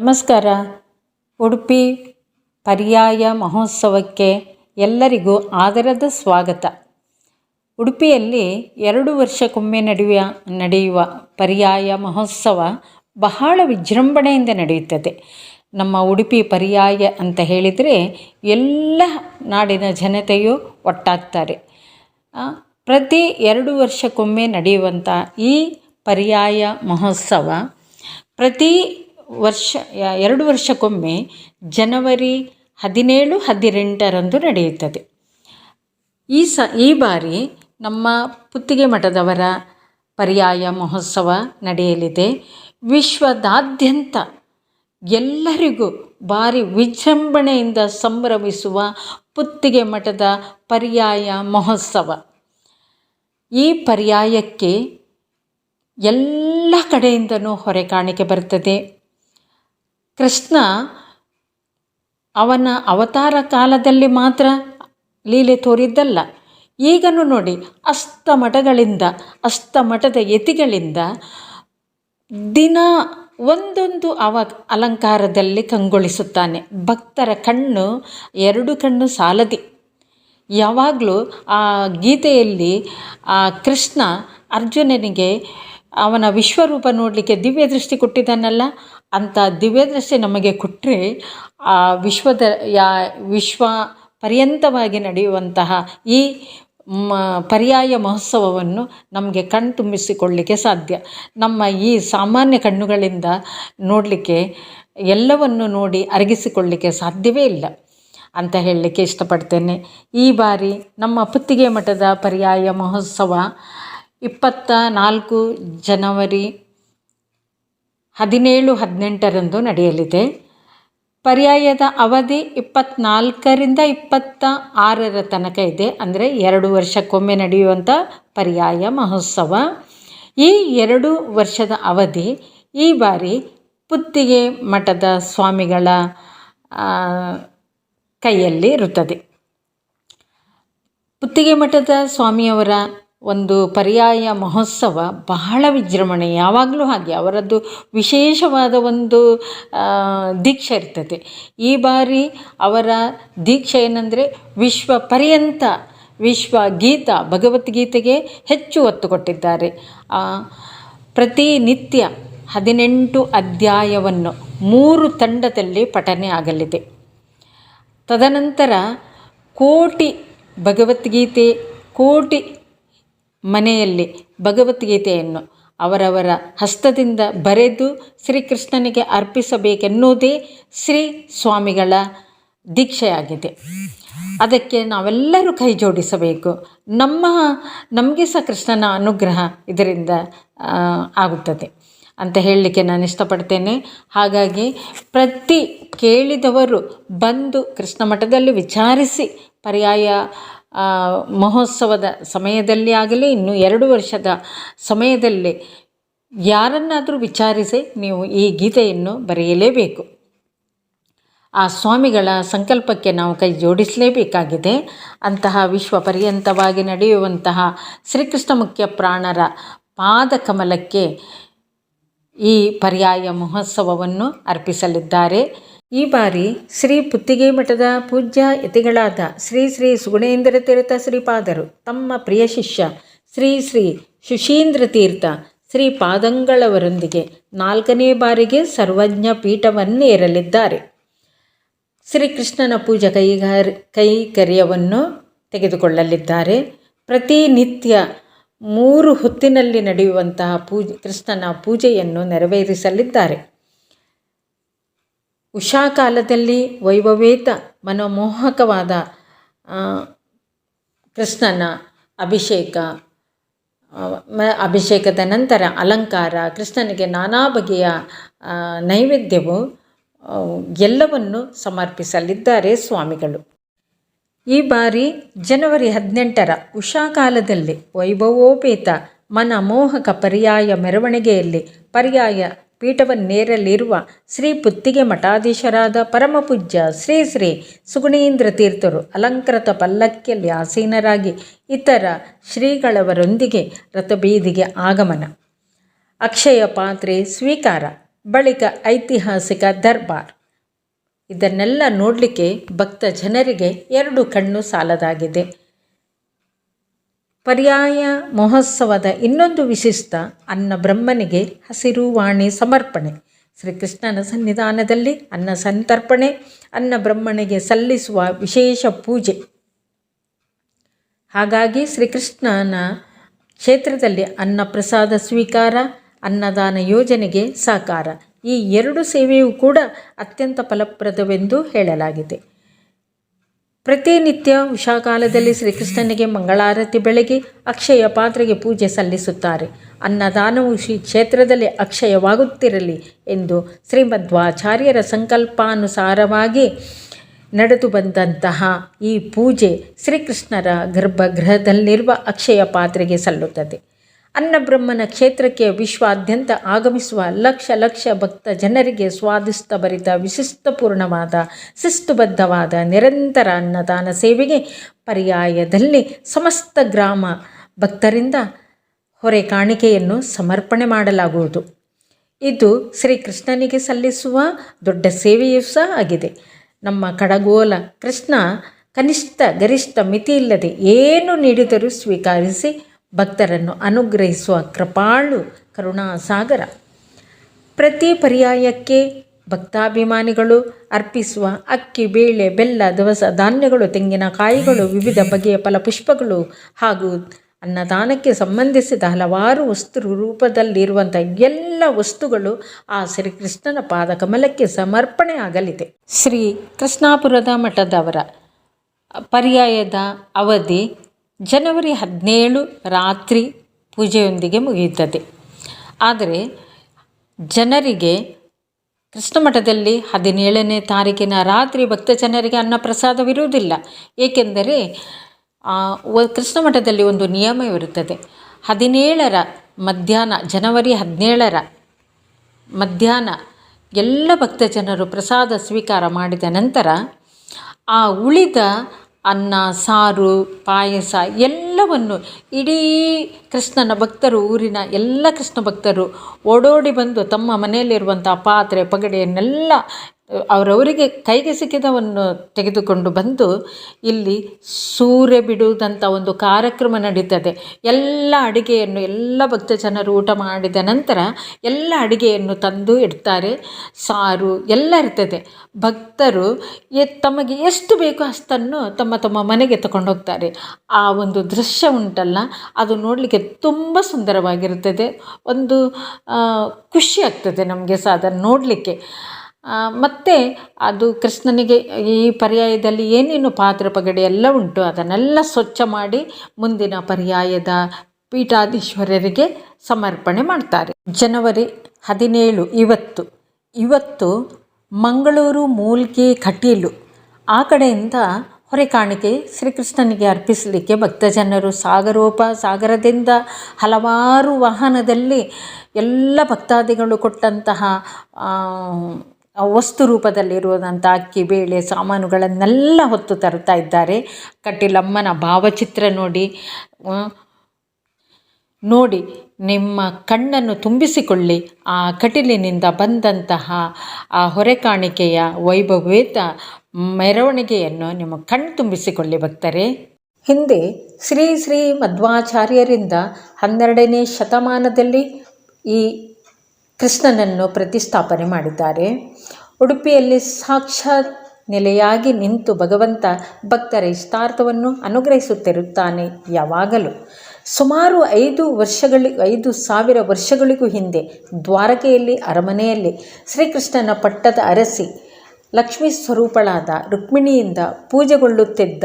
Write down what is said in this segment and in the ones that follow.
ನಮಸ್ಕಾರ. ಉಡುಪಿ ಪರ್ಯಾಯ ಮಹೋತ್ಸವಕ್ಕೆ ಎಲ್ಲರಿಗೂ ಆದರದ ಸ್ವಾಗತ. ಉಡುಪಿಯಲ್ಲಿ ಎರಡು ವರ್ಷಕ್ಕೊಮ್ಮೆ ನಡೆಯುವ ನಡೆಯುವ ಪರ್ಯಾಯ ಮಹೋತ್ಸವ ಬಹಳ ವಿಜೃಂಭಣೆಯಿಂದ ನಡೆಯುತ್ತದೆ. ನಮ್ಮ ಉಡುಪಿ ಪರ್ಯಾಯ ಅಂತ ಹೇಳಿದರೆ ಎಲ್ಲ ನಾಡಿನ ಜನತೆಯು ಒಟ್ಟಾಗ್ತಾರೆ. ಪ್ರತಿ ಎರಡು ವರ್ಷಕ್ಕೊಮ್ಮೆ ನಡೆಯುವಂಥ ಈ ಪರ್ಯಾಯ ಮಹೋತ್ಸವ ಪ್ರತಿ ವರ್ಷ ಎರಡು ವರ್ಷಕ್ಕೊಮ್ಮೆ ಜನವರಿ ಹದಿನೇಳು, ಹದಿನೆಂಟರಂದು ನಡೆಯುತ್ತದೆ. ಈ ಸ, ಈ ಬಾರಿ ನಮ್ಮ ಪುತ್ತಿಗೆ ಮಠದವರ ಪರ್ಯಾಯ ಮಹೋತ್ಸವ ನಡೆಯಲಿದೆ. ವಿಶ್ವದಾದ್ಯಂತ ಎಲ್ಲರಿಗೂ ಭಾರಿ ವಿಜೃಂಭಣೆಯಿಂದ ಸಂಭ್ರಮಿಸುವ ಪುತ್ತಿಗೆ ಮಠದ ಪರ್ಯಾಯ ಮಹೋತ್ಸವ. ಈ ಪರ್ಯಾಯಕ್ಕೆ ಎಲ್ಲ ಕಡೆಯಿಂದನೂ ಹೊರೆ ಕಾಣಿಕೆ ಬರ್ತದೆ. ಕೃಷ್ಣ ಅವನ ಅವತಾರ ಕಾಲದಲ್ಲಿ ಮಾತ್ರ ಲೀಲೆ ತೋರಿದ್ದಲ್ಲ. ಈಗನೂ ನೋಡಿ ಅಸ್ತಮಠಗಳಿಂದ ಅಸ್ತಮಠದ ಯತಿಗಳಿಂದ ದಿನ ಒಂದೊಂದು ಅವ ಅಲಂಕಾರದಲ್ಲಿ ಕಂಗೊಳಿಸುತ್ತಾನೆ. ಭಕ್ತರ ಕಣ್ಣು, ಎರಡು ಕಣ್ಣು ಸಾಲದಿ. ಯಾವಾಗಲೂ ಆ ಗೀತೆಯಲ್ಲಿ ಆ ಕೃಷ್ಣ ಅರ್ಜುನನಿಗೆ ಅವನ ವಿಶ್ವರೂಪ ನೋಡಲಿಕ್ಕೆ ದಿವ್ಯ ದೃಷ್ಟಿ ಕೊಟ್ಟಿದ್ದಾನಲ್ಲ ಅಂಥ ದಿವ್ಯ ದೃಷ್ಟಿ ನಮಗೆ ಕೊಟ್ಟರೆ ಆ ವಿಶ್ವದ, ಯಾ ವಿಶ್ವ ಪರ್ಯಂತವಾಗಿ ನಡೆಯುವಂತಹ ಈ ಮ, ಪರ್ಯಾಯ ಮಹೋತ್ಸವವನ್ನು ನಮಗೆ ಕಣ್ತುಂಬಿಸಿಕೊಳ್ಳಲಿಕ್ಕೆ ಸಾಧ್ಯ. ನಮ್ಮ ಈ ಸಾಮಾನ್ಯ ಕಣ್ಣುಗಳಿಂದ ನೋಡಲಿಕ್ಕೆ, ಎಲ್ಲವನ್ನು ನೋಡಿ ಅರಗಿಸಿಕೊಳ್ಳಲಿಕ್ಕೆ ಸಾಧ್ಯವೇ ಇಲ್ಲ ಅಂತ ಹೇಳಲಿಕ್ಕೆ ಇಷ್ಟಪಡ್ತೇನೆ. ಈ ಬಾರಿ ನಮ್ಮ ಪುತ್ತಿಗೆ ಮಠದ ಪರ್ಯಾಯ ಮಹೋತ್ಸವ ಇಪ್ಪತ್ತ ನಾಲ್ಕು ಜನವರಿ ಹದಿನೇಳು, ಹದಿನೆಂಟರಂದು ನಡೆಯಲಿದೆ. ಪರ್ಯಾಯದ ಅವಧಿ ಇಪ್ಪತ್ತ್ನಾಲ್ಕರಿಂದ ಇಪ್ಪತ್ತ ಆರರ ತನಕ ಇದೆ. ಅಂದರೆ ಎರಡು ವರ್ಷಕ್ಕೊಮ್ಮೆ ನಡೆಯುವಂಥ ಪರ್ಯಾಯ ಮಹೋತ್ಸವ. ಈ ಎರಡು ವರ್ಷದ ಅವಧಿ ಈ ಬಾರಿ ಪುತ್ತಿಗೆ ಮಠದ ಸ್ವಾಮಿಗಳ ಕೈಯಲ್ಲಿ ಇರುತ್ತದೆ. ಪುತ್ತಿಗೆ ಮಠದ ಸ್ವಾಮಿಯವರ ಒಂದು ಪರ್ಯಾಯ ಮಹೋತ್ಸವ ಬಹಳ ವಿಜೃಂಭಣೆ, ಯಾವಾಗಲೂ ಹಾಗೆ. ಅವರದ್ದು ವಿಶೇಷವಾದ ಒಂದು ದೀಕ್ಷೆ ಇರ್ತದೆ. ಈ ಬಾರಿ ಅವರ ದೀಕ್ಷೆ ಏನಂದರೆ ವಿಶ್ವ ಪರ್ಯಂತ ವಿಶ್ವ ಗೀತ ಭಗವದ್ಗೀತೆಗೆ ಹೆಚ್ಚು ಒತ್ತು ಕೊಟ್ಟಿದ್ದಾರೆ. ಪ್ರತಿನಿತ್ಯ ಹದಿನೆಂಟು ಅಧ್ಯಾಯವನ್ನು ಮೂರು ತಂಡದಲ್ಲಿ ಪಠನೆ ಆಗಲಿದೆ. ತದನಂತರ ಕೋಟಿ ಭಗವದ್ಗೀತೆ, ಕೋಟಿ ಮನೆಯಲ್ಲಿ ಭಗವದ್ಗೀತೆಯನ್ನು ಅವರವರ ಹಸ್ತದಿಂದ ಬರೆದು ಶ್ರೀಕೃಷ್ಣನಿಗೆ ಅರ್ಪಿಸಬೇಕೆನ್ನುವುದೇ ಶ್ರೀ ಸ್ವಾಮಿಗಳ ದೀಕ್ಷೆಯಾಗಿದೆ. ಅದಕ್ಕೆ ನಾವೆಲ್ಲರೂ ಕೈ ಜೋಡಿಸಬೇಕು. ನಮ್ಮ, ನಮಗೆ ಸಹ ಕೃಷ್ಣನ ಅನುಗ್ರಹ ಇದರಿಂದ ಆಗುತ್ತದೆ ಅಂತ ಹೇಳಲಿಕ್ಕೆ ನಾನು ಇಷ್ಟಪಡ್ತೇನೆ. ಹಾಗಾಗಿ ಪ್ರತಿ ಕೇಳಿದವರು ಬಂದು ಕೃಷ್ಣ ಮಠದಲ್ಲಿ ವಿಚಾರಿಸಿ ಪರ್ಯಾಯ ಮಹೋತ್ಸವದ ಸಮಯದಲ್ಲಿ ಆಗಲಿ, ಇನ್ನು ಎರಡು ವರ್ಷದ ಸಮಯದಲ್ಲಿ ಯಾರನ್ನಾದರೂ ವಿಚಾರಿಸಿ ನೀವು ಈ ಗೀತೆಯನ್ನು ಬರೆಯಲೇಬೇಕು. ಆ ಸ್ವಾಮಿಗಳ ಸಂಕಲ್ಪಕ್ಕೆ ನಾವು ಕೈ ಜೋಡಿಸಲೇಬೇಕಾಗಿದೆ. ಅಂತಹ ವಿಶ್ವ ಪರ್ಯಂತವಾಗಿ ನಡೆಯುವಂತಹ ಶ್ರೀಕೃಷ್ಣ ಮುಖ್ಯ ಪ್ರಾಣರ ಪಾದಕಮಲಕ್ಕೆ ಈ ಪರ್ಯಾಯ ಮಹೋತ್ಸವವನ್ನು ಅರ್ಪಿಸಲಿದ್ದಾರೆ. ಈ ಬಾರಿ ಶ್ರೀ ಪುತ್ತಿಗೆ ಮಠದ ಪೂಜ್ಯ ಯತಿಗಳಾದ ಶ್ರೀ ಶ್ರೀ ಸುಗುಣೇಂದ್ರ ತೀರ್ಥ ಶ್ರೀಪಾದರು, ತಮ್ಮ ಪ್ರಿಯ ಶಿಷ್ಯ ಶ್ರೀ ಶ್ರೀ ಶುಶೀಂದ್ರ ತೀರ್ಥ ಶ್ರೀ ಪಾದಂಗಳವರೊಂದಿಗೆ ನಾಲ್ಕನೇ ಬಾರಿಗೆ ಸರ್ವಜ್ಞ ಪೀಠವನ್ನೇರಲಿದ್ದಾರೆ. ಶ್ರೀಕೃಷ್ಣನ ಪೂಜಾ ಕೈಗಾರ ಕೈಕರ್ಯವನ್ನು ತೆಗೆದುಕೊಳ್ಳಲಿದ್ದಾರೆ. ಪ್ರತಿನಿತ್ಯ ಮೂರು ಹೊತ್ತಿನಲ್ಲಿ ನಡೆಯುವಂತಹ ಪೂಜೆ, ಕೃಷ್ಣನ ಪೂಜೆಯನ್ನು ನೆರವೇರಿಸಲಿದ್ದಾರೆ. ಉಷಾಕಾಲದಲ್ಲಿ ವೈಭವೇತ ಮನೋಮೋಹಕವಾದ ಕೃಷ್ಣನ ಅಭಿಷೇಕ ಅಭಿಷೇಕದ ನಂತರ ಅಲಂಕಾರ, ಕೃಷ್ಣನಿಗೆ ನಾನಾ ಬಗೆಯ ನೈವೇದ್ಯವು ಎಲ್ಲವನ್ನು ಸಮರ್ಪಿಸಲಿದ್ದಾರೆ ಸ್ವಾಮಿಗಳು. ಈ ಬಾರಿ ಜನವರಿ ಹದಿನೆಂಟರ ಉಷಾಕಾಲದಲ್ಲಿ ವೈಭವೋಪೇತ ಮನಮೋಹಕ ಪರ್ಯಾಯ ಮೆರವಣಿಗೆಯಲ್ಲಿ ಪರ್ಯಾಯ ಪೀಠವನ್ನೇರಲಿರುವ ಶ್ರೀ ಪುತ್ತಿಗೆ ಮಠಾಧೀಶರಾದ ಪರಮಪೂಜ್ಯ ಶ್ರೀ ಶ್ರೀ ಸುಗುಣೀಂದ್ರ ತೀರ್ಥರು ಅಲಂಕೃತ ಪಲ್ಲಕ್ಕಿಯಲ್ಲಿ ಆಸೀನರಾಗಿ ಇತರ ಶ್ರೀಗಳವರೊಂದಿಗೆ ರಥಬೀದಿಗೆ ಆಗಮನ. ಅಕ್ಷಯ ಪಾತ್ರೆ ಸ್ವೀಕಾರ, ಬಳಿಕ ಐತಿಹಾಸಿಕ ದರ್ಬಾರ್. ಇದನ್ನೆಲ್ಲ ನೋಡಲಿಕ್ಕೆ ಭಕ್ತ ಜನರಿಗೆ ಎರಡು ಕಣ್ಣು ಸಾಲದಾಗಿದೆ. ಪರ್ಯಾಯ ಮಹೋತ್ಸವದ ಇನ್ನೊಂದು ವಿಶಿಷ್ಟ ಅನ್ನ ಬ್ರಹ್ಮನಿಗೆ ಹಸಿರು ವಾಣಿ ಸಮರ್ಪಣೆ. ಶ್ರೀಕೃಷ್ಣನ ಸನ್ನಿಧಾನದಲ್ಲಿ ಅನ್ನ ಸಂತರ್ಪಣೆ, ಅನ್ನ ಬ್ರಹ್ಮನಿಗೆ ಸಲ್ಲಿಸುವ ವಿಶೇಷ ಪೂಜೆ. ಹಾಗಾಗಿ ಶ್ರೀಕೃಷ್ಣನ ಕ್ಷೇತ್ರದಲ್ಲಿ ಅನ್ನ ಪ್ರಸಾದ ಸ್ವೀಕಾರ, ಅನ್ನದಾನ ಯೋಜನೆಗೆ ಸಾಕಾರ. ಈ ಎರಡು ಸೇವೆಯೂ ಕೂಡ ಅತ್ಯಂತ ಫಲಪ್ರದವೆಂದು ಹೇಳಲಾಗಿದೆ. ಪ್ರತಿನಿತ್ಯ ಉಷಾಕಾಲದಲ್ಲಿ ಶ್ರೀಕೃಷ್ಣನಿಗೆ ಮಂಗಳಾರತಿ ಬೆಳಗಿ ಅಕ್ಷಯ ಪಾತ್ರೆಗೆ ಪೂಜೆ ಸಲ್ಲಿಸುತ್ತಾರೆ. ಅನ್ನದಾನವು ಶ್ರೀ ಕ್ಷೇತ್ರದಲ್ಲಿ ಅಕ್ಷಯವಾಗುತ್ತಿರಲಿ ಎಂದು ಶ್ರೀಮಧ್ವಾಚಾರ್ಯರ ಸಂಕಲ್ಪಾನುಸಾರವಾಗಿ ನಡೆದು ಬಂದಂತಹ ಈ ಪೂಜೆ ಶ್ರೀಕೃಷ್ಣರ ಗರ್ಭಗೃಹದಲ್ಲಿರುವ ಅಕ್ಷಯ ಪಾತ್ರೆಗೆ ಸಲ್ಲುತ್ತದೆ. ಅನ್ನಬ್ರಹ್ಮನ ಕ್ಷೇತ್ರಕ್ಕೆ ವಿಶ್ವಾದ್ಯಂತ ಆಗಮಿಸುವ ಲಕ್ಷ ಲಕ್ಷ ಭಕ್ತ ಜನರಿಗೆ ಸ್ವಾದಿಷ್ಟಭರಿತ ವಿಶಿಷ್ಟಪೂರ್ಣವಾದ, ಶಿಸ್ತುಬದ್ಧವಾದ ನಿರಂತರ ಅನ್ನದಾನ ಸೇವೆಗೆ ಪರ್ಯಾಯದಲ್ಲಿ ಸಮಸ್ತ ಗ್ರಾಮ ಭಕ್ತರಿಂದ ಹೊರೆ ಕಾಣಿಕೆಯನ್ನು ಸಮರ್ಪಣೆ ಮಾಡಲಾಗುವುದು. ಇದು ಶ್ರೀಕೃಷ್ಣನಿಗೆ ಸಲ್ಲಿಸುವ ದೊಡ್ಡ ಸೇವೆಯೂ ಸಹ ಆಗಿದೆ. ನಮ್ಮ ಕಡಗೋಲ ಕೃಷ್ಣ ಕನಿಷ್ಠ ಗರಿಷ್ಠ ಮಿತಿಯಿಲ್ಲದೆ ಏನು ನೀಡಿದರೂ ಸ್ವೀಕರಿಸಿ ಭಕ್ತರನ್ನು ಅನುಗ್ರಹಿಸುವ ಕೃಪಾಳು ಕರುಣಾಸಾಗರ. ಪ್ರತಿ ಪರ್ಯಾಯಕ್ಕೆ ಭಕ್ತಾಭಿಮಾನಿಗಳು ಅರ್ಪಿಸುವ ಅಕ್ಕಿ, ಬೇಳೆ, ಬೆಲ್ಲ, ದವಸ, ಧಾನ್ಯಗಳು ತೆಂಗಿನಕಾಯಿಗಳು ವಿವಿಧ ಬಗೆಯ ಫಲಪುಷ್ಪಗಳು ಹಾಗೂ ಅನ್ನದಾನಕ್ಕೆ ಸಂಬಂಧಿಸಿದ ಹಲವಾರು ವಸ್ತು ರೂಪದಲ್ಲಿರುವಂಥ ಎಲ್ಲ ವಸ್ತುಗಳು ಆ ಶ್ರೀಕೃಷ್ಣನ ಪಾದಕಮಲಕ್ಕೆ ಸಮರ್ಪಣೆ ಆಗಲಿದೆ ಶ್ರೀ ಕೃಷ್ಣಾಪುರದ ಮಠದವರ ಪರ್ಯಾಯದ ಅವಧಿ ಜನವರಿ ಹದಿನೇಳು ರಾತ್ರಿ ಪೂಜೆಯೊಂದಿಗೆ ಮುಗಿಯುತ್ತದೆ. ಆದರೆ ಜನರಿಗೆ ಕೃಷ್ಣ ಮಠದಲ್ಲಿ ಹದಿನೇಳನೇ ತಾರೀಕಿನ ರಾತ್ರಿ ಭಕ್ತ ಜನರಿಗೆ ಅನ್ನಪ್ರಸಾದವಿರುವುದಿಲ್ಲ ಏಕೆಂದರೆ ಕೃಷ್ಣ ಮಠದಲ್ಲಿ ಒಂದು ನಿಯಮವಿರುತ್ತದೆ ಹದಿನೇಳರ ಮಧ್ಯಾಹ್ನ, ಜನವರಿ ಹದಿನೇಳರ ಮಧ್ಯಾಹ್ನ ಎಲ್ಲ ಭಕ್ತ ಜನರು ಪ್ರಸಾದ ಸ್ವೀಕಾರ ಮಾಡಿದ ನಂತರ ಆ ಉಳಿದ ಅನ್ನ, ಸಾರು, ಪಾಯಸ ಎಲ್ಲವನ್ನು ಇಡೀ ಕೃಷ್ಣನ ಭಕ್ತರು, ಊರಿನ ಎಲ್ಲ ಕೃಷ್ಣ ಭಕ್ತರು ಓಡೋಡಿ ಬಂದು ತಮ್ಮ ಮನೆಯಲ್ಲಿರುವಂಥ ಪಾತ್ರೆ, ಪಗಡೆಯನ್ನೆಲ್ಲ ಅವರವರಿಗೆ ಕೈಗೆ ಸಿಕ್ಕಿದವನ್ನು ತೆಗೆದುಕೊಂಡು ಬಂದು ಇಲ್ಲಿ ಸೂರ್ಯ ಬಿಡುವುದಂಥ ಒಂದು ಕಾರ್ಯಕ್ರಮ ನಡೀತದೆ. ಎಲ್ಲ ಅಡುಗೆಯನ್ನು, ಎಲ್ಲ ಭಕ್ತ ಜನರು ಊಟ ಮಾಡಿದ ನಂತರ ಎಲ್ಲ ಅಡುಗೆಯನ್ನು ತಂದು ಇಡ್ತಾರೆ. ಸಾರು ಎಲ್ಲ ಇರ್ತದೆ. ಭಕ್ತರು ಎ, ತಮಗೆ ಎಷ್ಟು ಬೇಕೋ ಅಷ್ಟನ್ನು ತಮ್ಮ ತಮ್ಮ ಮನೆಗೆ ತಗೊಂಡು ಹೋಗ್ತಾರೆ. ಆ ಒಂದು ದೃಶ್ಯ ಉಂಟಲ್ಲ, ಅದು ನೋಡಲಿಕ್ಕೆ ತುಂಬ ಸುಂದರವಾಗಿರುತ್ತದೆ. ಒಂದು ಖುಷಿ ಆಗ್ತದೆ ನಮಗೆ ಸಹ ಅದನ್ನು ನೋಡಲಿಕ್ಕೆ. ಮತ್ತು ಅದು ಕೃಷ್ಣನಿಗೆ ಈ ಪರ್ಯಾಯದಲ್ಲಿ ಏನೇನು ಪಾತ್ರೆ ಪಗಡೆ ಎಲ್ಲ ಉಂಟು, ಅದನ್ನೆಲ್ಲ ಸ್ವಚ್ಛ ಮಾಡಿ ಮುಂದಿನ ಪರ್ಯಾಯದ ಪೀಠಾಧೀಶ್ವರರಿಗೆ ಸಮರ್ಪಣೆ ಮಾಡ್ತಾರೆ. ಜನವರಿ ಹದಿನೇಳು, ಇವತ್ತು. ಇವತ್ತು ಮಂಗಳೂರು ಮೂಲ್ಕಿ ಕಟೀಲು. ಆ ಕಡೆಯಿಂದ ಹೊರೆ ಕಾಣಿಕೆ ಶ್ರೀಕೃಷ್ಣನಿಗೆ ಅರ್ಪಿಸಲಿಕ್ಕೆ ಭಕ್ತಜನರು ಸಾಗರೋಪ ಸಾಗರದಿಂದ ಹಲವಾರು ವಾಹನದಲ್ಲಿ ಎಲ್ಲ ಭಕ್ತಾದಿಗಳು ಕೊಟ್ಟಂತಹ ವಸ್ತು ರೂಪದಲ್ಲಿರುವಂಥ ಅಕ್ಕಿ, ಬೇಳೆ, ಸಾಮಾನುಗಳನ್ನೆಲ್ಲ ಹೊತ್ತು ತರ್ತಾ ಇದ್ದಾರೆ. ಕಟೀಲಮ್ಮನ ಭಾವಚಿತ್ರ ನೋಡಿ ನೋಡಿ ನಿಮ್ಮ ಕಣ್ಣನ್ನು ತುಂಬಿಸಿಕೊಳ್ಳಿ. ಆ ಕಟೀಲಿನಿಂದ ಬಂದಂತಹ ಆ ಹೊರೆ ಕಾಣಿಕೆಯ ವೈಭವೇತ ಮೆರವಣಿಗೆಯನ್ನು ನಿಮ್ಮ ಕಣ್ಣು ತುಂಬಿಸಿಕೊಳ್ಳಿ ಭಕ್ತರೆ. ಹಿಂದೆ ಶ್ರೀ ಶ್ರೀ ಮಧ್ವಾಚಾರ್ಯರಿಂದ ಹನ್ನೆರಡನೇ ಶತಮಾನದಲ್ಲಿ ಈ ಕೃಷ್ಣನನ್ನು ಪ್ರತಿಷ್ಠಾಪನೆ ಮಾಡಿದ್ದಾರೆ. ಉಡುಪಿಯಲ್ಲಿ ಸಾಕ್ಷಾತ್ ನೆಲೆಯಾಗಿ ನಿಂತು ಭಗವಂತ ಭಕ್ತರ ಇಷ್ಟಾರ್ಥವನ್ನು ಅನುಗ್ರಹಿಸುತ್ತಿರುತ್ತಾನೆ ಯಾವಾಗಲೂ. ಸುಮಾರು ಐದು ವರ್ಷಗಳಿ, ಐದು ಸಾವಿರ ವರ್ಷಗಳಿಗೂ ಹಿಂದೆ ದ್ವಾರಕೆಯಲ್ಲಿ, ಅರಮನೆಯಲ್ಲಿ ಶ್ರೀಕೃಷ್ಣನ ಪಟ್ಟದ ಅರಸಿ ಲಕ್ಷ್ಮೀ ಸ್ವರೂಪಳಾದ ರುಕ್ಮಿಣಿಯಿಂದ ಪೂಜೆಗೊಳ್ಳುತ್ತಿದ್ದ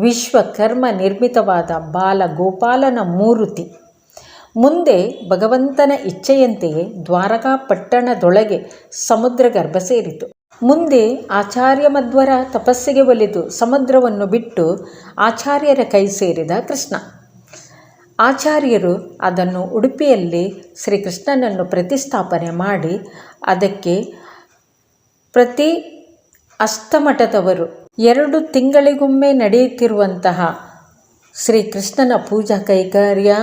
ವಿಶ್ವಕರ್ಮ ನಿರ್ಮಿತವಾದ ಬಾಲ ಗೋಪಾಲನ ಮೂರುತಿ ಮುಂದೆ ಭಗವಂತನ ಇಚ್ಛೆಯಂತೆಯೇ ದ್ವಾರಕಾ ಪಟ್ಟಣದೊಳಗೆ ಸಮುದ್ರ ಗರ್ಭ ಸೇರಿತು. ಮುಂದೆ ಆಚಾರ್ಯ ಮಧ್ವರ ತಪಸ್ಸಿಗೆ ಒಲಿದು ಸಮುದ್ರವನ್ನು ಬಿಟ್ಟು ಆಚಾರ್ಯರ ಕೈ ಸೇರಿದ ಕೃಷ್ಣ. ಆಚಾರ್ಯರು ಅದನ್ನು ಉಡುಪಿಯಲ್ಲಿ ಶ್ರೀಕೃಷ್ಣನನ್ನು ಪ್ರತಿಷ್ಠಾಪನೆ ಮಾಡಿ ಅದಕ್ಕೆ ಪ್ರತಿ ಅಷ್ಟಮಠದವರು ಎರಡು ತಿಂಗಳಿಗೊಮ್ಮೆ ನಡೆಯುತ್ತಿರುವಂತಹ ಶ್ರೀಕೃಷ್ಣನ ಪೂಜಾ ಕೈಗಾರ್ಯ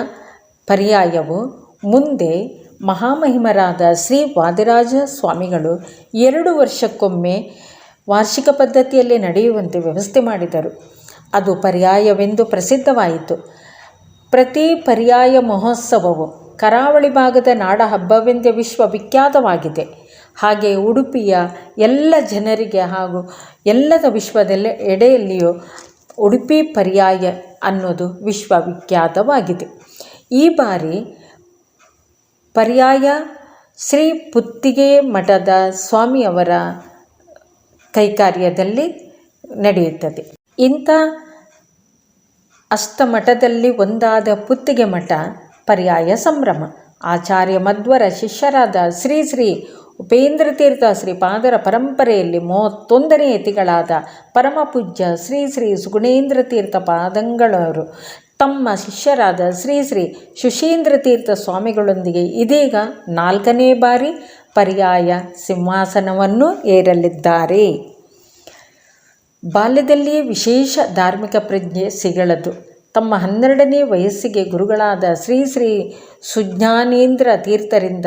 ಪರ್ಯಾಯವು ಮುಂದೆ ಮಹಾಮಹಿಮರಾದ ಶ್ರೀ ವಾದಿರಾಜ ಸ್ವಾಮಿಗಳು ಎರಡು ವರ್ಷಕ್ಕೊಮ್ಮೆ ವಾರ್ಷಿಕ ಪದ್ಧತಿಯಲ್ಲಿ ನಡೆಯುವಂತೆ ವ್ಯವಸ್ಥೆ ಮಾಡಿದರು. ಅದು ಪರ್ಯಾಯವೆಂದು ಪ್ರಸಿದ್ಧವಾಯಿತು. ಪ್ರತಿ ಪರ್ಯಾಯ ಮಹೋತ್ಸವವು ಕರಾವಳಿ ಭಾಗದ ನಾಡ ಹಬ್ಬವೆಂದೇ ವಿಶ್ವವಿಖ್ಯಾತವಾಗಿದೆ. ಹಾಗೆ ಉಡುಪಿಯ ಎಲ್ಲ ಜನರಿಗೆ ಹಾಗೂ ಎಲ್ಲದ ವಿಶ್ವದೆಲ್ಲ ಎಡೆಯಲ್ಲಿಯೂ ಉಡುಪಿ ಪರ್ಯಾಯ ಅನ್ನೋದು ವಿಶ್ವವಿಖ್ಯಾತವಾಗಿದೆ. ಈ ಬಾರಿ ಪರ್ಯಾಯ ಶ್ರೀ ಪುತ್ತಿಗೆ ಮಠದ ಸ್ವಾಮಿಯವರ ಕೈಕಾರ್ಯದಲ್ಲಿ ನಡೆಯುತ್ತದೆ. ಇಂಥ ಅಷ್ಟಮಠದಲ್ಲಿ ಒಂದಾದ ಪುತ್ತಿಗೆ ಮಠ ಪರ್ಯಾಯ ಸಂಭ್ರಮ. ಆಚಾರ್ಯ ಮಧ್ವರ ಶಿಷ್ಯರಾದ ಶ್ರೀ ಶ್ರೀ ಉಪೇಂದ್ರ ತೀರ್ಥ ಶ್ರೀಪಾದರ ಪರಂಪರೆಯಲ್ಲಿ ಮೂವತ್ತೊಂದನೇ ಯತಿಗಳಾದ ಪರಮಪೂಜ್ಯ ಶ್ರೀ ಶ್ರೀ ಸುಗುಣೇಂದ್ರ ತೀರ್ಥ ಪಾದಂಗಳವರು ತಮ್ಮ ಶಿಷ್ಯರಾದ ಶ್ರೀ ಶ್ರೀ ಸುಶೀಂದ್ರ ತೀರ್ಥ ಸ್ವಾಮಿಗಳೊಂದಿಗೆ ಇದೀಗ ನಾಲ್ಕನೇ ಬಾರಿ ಪರ್ಯಾಯ ಸಿಂಹಾಸನವನ್ನು ಏರಲಿದ್ದಾರೆ. ಬಾಲ್ಯದಲ್ಲಿಯೇ ವಿಶೇಷ ಧಾರ್ಮಿಕ ಪ್ರಜ್ಞೆ ಸಿಗಳದು ತಮ್ಮ ಹನ್ನೆರಡನೇ ವಯಸ್ಸಿಗೆ ಗುರುಗಳಾದ ಶ್ರೀ ಶ್ರೀ ಸುಜ್ಞಾನೇಂದ್ರ ತೀರ್ಥರಿಂದ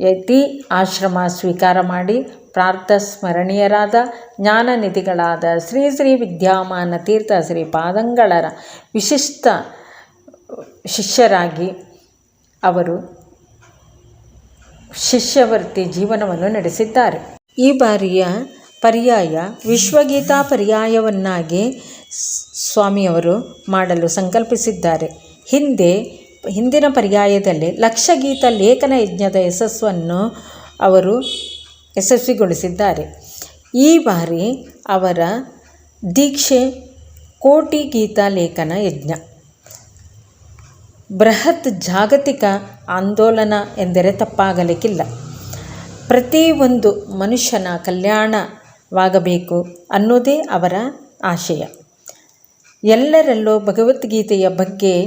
ಯತಿ ಆಶ್ರಮ ಸ್ವೀಕಾರ ಮಾಡಿ ಪ್ರಾರ್ಥ ಸ್ಮರಣೀಯರಾದ ಜ್ಞಾನನಿಧಿಗಳಾದ ಶ್ರೀ ಶ್ರೀ ವಿದ್ಯಾಮಾನ ತೀರ್ಥ ಶ್ರೀ ಪಾದಂಗಳರ ವಿಶಿಷ್ಟ ಶಿಷ್ಯರಾಗಿ ಅವರು ಶಿಷ್ಯವರ್ತಿ ಜೀವನವನ್ನು ನಡೆಸಿದ್ದಾರೆ. ಈ ಬಾರಿಯ ಪರ್ಯಾಯ ವಿಶ್ವಗೀತಾ ಪರ್ಯಾಯವನ್ನಾಗಿ ಸ್ವಾಮಿಯವರು ಮಾಡಲು ಸಂಕಲ್ಪಿಸಿದ್ದಾರೆ. ಹಿಂದೆ, ಹಿಂದಿನ ಪರ್ಯಾಯದಲ್ಲಿ ಲಕ್ಷಗೀತ ಲೇಖನ ಯಜ್ಞದ ಯಶಸ್ಸನ್ನು ಅವರು ಯಶಸ್ವಿಗೊಳಿಸಿದ್ದಾರೆ. ಈ ಬಾರಿ ಅವರ ದೀಕ್ಷೆ ಕೋಟಿ ಗೀತಾ ಲೇಖನ ಯಜ್ಞ. ಬೃಹತ್ ಜಾಗತಿಕ ಆಂದೋಲನ ಎಂದರೆ ತಪ್ಪಾಗಲಿಕ್ಕಿಲ್ಲ. ಪ್ರತಿಯೊಂದು ಮನುಷ್ಯನ ಕಲ್ಯಾಣವಾಗಬೇಕು ಅನ್ನೋದೇ ಅವರ ಆಶಯ. ಎಲ್ಲರಲ್ಲೂ ಭಗವದ್ಗೀತೆಯ ಬಗ್ಗೆ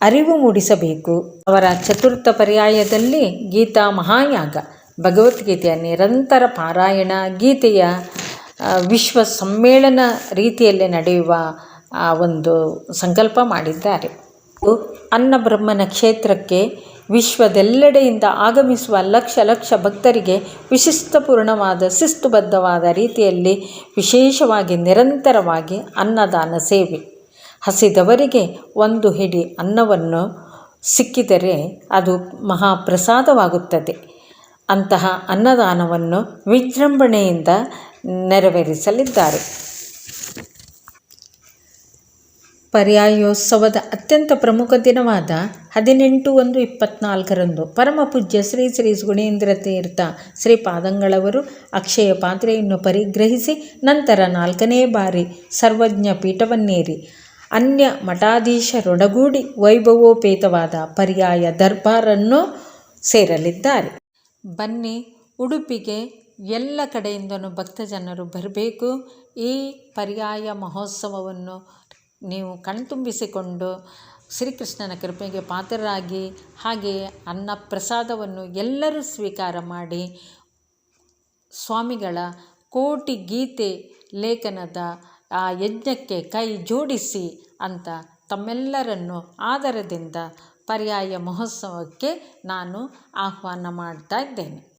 ಅರಿವು ಮೂಡಿಸಬೇಕು. ಅವರ ಚತುರ್ಥ ಪರ್ಯಾಯದಲ್ಲಿ ಗೀತಾ ಮಹಾಯಾಗ. ಭಗವದ್ಗೀತೆಯ ನಿರಂತರ ಪಾರಾಯಣ, ಗೀತೆಯ ವಿಶ್ವ ಸಮ್ಮೇಳನ ರೀತಿಯಲ್ಲಿ ನಡೆಯುವ, ಆ, ಒಂದು ಸಂಕಲ್ಪ ಮಾಡಿದ್ದಾರೆ. ಅನ್ನಬ್ರಹ್ಮನ ಕ್ಷೇತ್ರಕ್ಕೆ ವಿಶ್ವದೆಲ್ಲೆಡೆಯಿಂದ ಆಗಮಿಸುವ ಲಕ್ಷ ಲಕ್ಷ ಭಕ್ತರಿಗೆ ವಿಶಿಷ್ಟಪೂರ್ಣವಾದ ಶಿಸ್ತುಬದ್ಧವಾದ ರೀತಿಯಲ್ಲಿ ವಿಶೇಷವಾಗಿ ನಿರಂತರವಾಗಿ ಅನ್ನದಾನ ಸೇವೆ. ಹಸಿದವರಿಗೆ ಒಂದು ಹಿಡಿ ಅನ್ನವನ್ನು ಸಿಕ್ಕಿದರೆ ಅದು ಮಹಾಪ್ರಸಾದವಾಗುತ್ತದೆ. ಅಂತಹ ಅನ್ನದಾನವನ್ನು ವಿಜೃಂಭಣೆಯಿಂದ ನೆರವೇರಿಸಲಿದ್ದಾರೆ. ಪರ್ಯಾಯೋತ್ಸವದ ಅತ್ಯಂತ ಪ್ರಮುಖ ದಿನವಾದ ಹದಿನೆಂಟು ಒಂದು ಇಪ್ಪತ್ತ್ನಾಲ್ಕರಂದು ಪರಮಪೂಜ್ಯ ಶ್ರೀ ಶ್ರೀ ಸುಗುಣೇಂದ್ರ ತೀರ್ಥ ಶ್ರೀಪಾದಂಗಳವರು ಅಕ್ಷಯ ಪಾತ್ರೆಯನ್ನು ಪರಿಗ್ರಹಿಸಿ ನಂತರ ನಾಲ್ಕನೇ ಬಾರಿ ಸರ್ವಜ್ಞ ಪೀಠವನ್ನೇರಿ. ಅನ್ಯ ಮಠಾಧೀಶರೊಡಗೂಡಿ ವೈಭವೋಪೇತವಾದ ಪರ್ಯಾಯ ದರ್ಬಾರನ್ನು ಸೇರಲಿದ್ದಾರೆ. ಬನ್ನಿ, ಉಡುಪಿಗೆ ಎಲ್ಲ ಕಡೆಯಿಂದಲೂ ಭಕ್ತಜನರು ಬರಬೇಕು. ಈ ಪರ್ಯಾಯ ಮಹೋತ್ಸವವನ್ನು ನೀವು ಕಣ್ತುಂಬಿಸಿಕೊಂಡು ಶ್ರೀಕೃಷ್ಣನ ಕೃಪೆಗೆ ಪಾತ್ರರಾಗಿ ಹಾಗೆಯೇ ಅನ್ನ ಪ್ರಸಾದವನ್ನು ಎಲ್ಲರೂ ಸ್ವೀಕಾರ ಮಾಡಿ ಸ್ವಾಮಿಗಳ ಕೋಟಿ ಗೀತೆ ಲೇಖನದ, ಆ, ಯಜ್ಞಕ್ಕೆ ಕೈ ಜೋಡಿಸಿ ಅಂತ ತಮ್ಮೆಲ್ಲರನ್ನು ಆದರದಿಂದ ಪರ್ಯಾಯ ಮಹೋತ್ಸವಕ್ಕೆ ನಾನು ಆಹ್ವಾನ ಮಾಡ್ತಾ ಇದ್ದೇನೆ.